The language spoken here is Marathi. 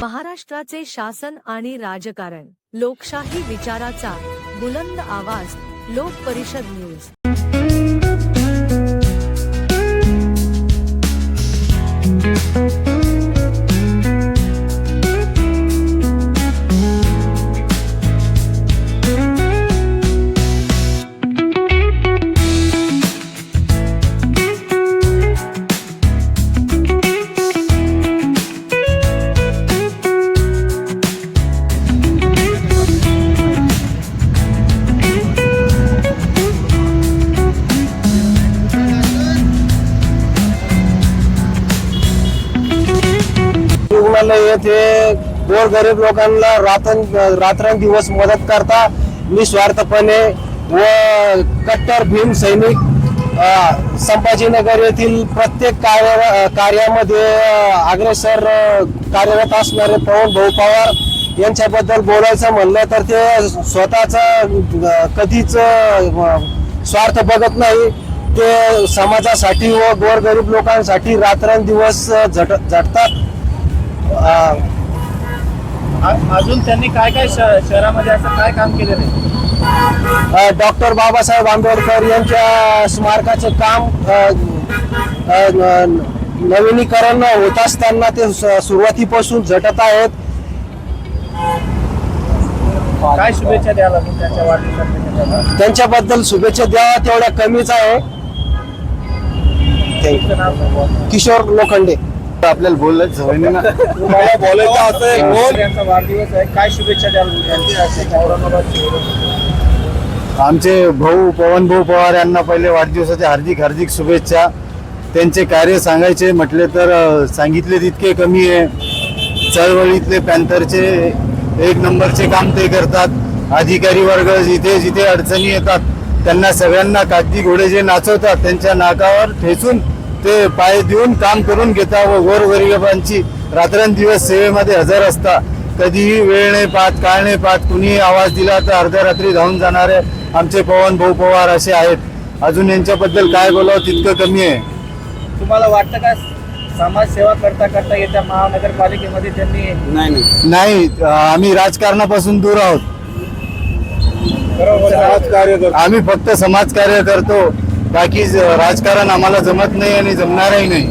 महाराष्ट्राचे शासन आणि राजकारण लोकशाही विचाराचा बुलंद आवाज लोक परिषद न्यूज. रुग्णालय येथे गोरगरीब लोकांना रात्र रात्रंदिवस मदत करता निस्वार्थपणे व कट्टर भीम सैनिक संभाजीनगर येथील प्रत्येक कार्य कार्यामध्ये अग्रेसर कार्यरत असणारे पवन भाऊ पवार यांच्याबद्दल बोलायचं म्हणलं तर ते स्वतःचा कधीच स्वार्थ बघत नाही. ते समाजासाठी व गोरगरीब लोकांसाठी रात्रंदिवस झट झट झटतात. अजून त्यांनी काय काय शहरामध्ये असं काय काम केलेलं आहे डॉक्टर बाबासाहेब आंबेडकर यांच्या स्मारकाचे काम नवीनीकरण होत असताना ते सुरुवातीपासून झटत आहेत काय शुभेच्छा त्यांच्या वाढदिवसानिमित्त? त्यांच्याबद्दल शुभेच्छा द्यावा तेवढ्या कमीच आहे. किशोर लोखंडे आपल्याला बोललं सवय नाही ना. मला बोलायचं असं आहे बोल. यांचा वाढदिवस आहे. काय शुभेच्छा द्याल? आमचे भाऊ पवन भाऊ पवार यांना पहिले वाढदिवसाच्या हार्दिक हार्दिक शुभेच्छा. त्यांचे कार्य सांगायचे म्हटले तर सांगितले तितके कमी आहे. चळवळीतले पॅन्थरचे एक नंबरचे काम ते करतात. अधिकारी वर्ग जिथे जिथे अडचणी येतात त्यांना सगळ्यांना कागदी घोडे जे नाचवतात त्यांच्या नाकावर ठेचून ते पाय देऊन काम करून घेतात व गोरगरिबांची रात्रंदिवस सेवेमध्ये हजर असतात कधीही वेळ नाही पाहत काळ नाही पाहत कुणीही आवाज दिला तर अर्ध्या रात्री धावून जाणारे आमचे पवन भाऊ पवार असे आहेत. अजून यांच्याबद्दल काय बोलावं तितकं कमी आहे. तुम्हाला वाटतं का समाजसेवा करता करता येत्या महानगरपालिकेमध्ये त्यांनी नाही आम्ही राजकारणापासून दूर आहोत. बरोबर. आम्ही फक्त समाजकार्य करतो बाकी ज- राजकारण आम्हाला जमत नाही आणि जमणारही नाही.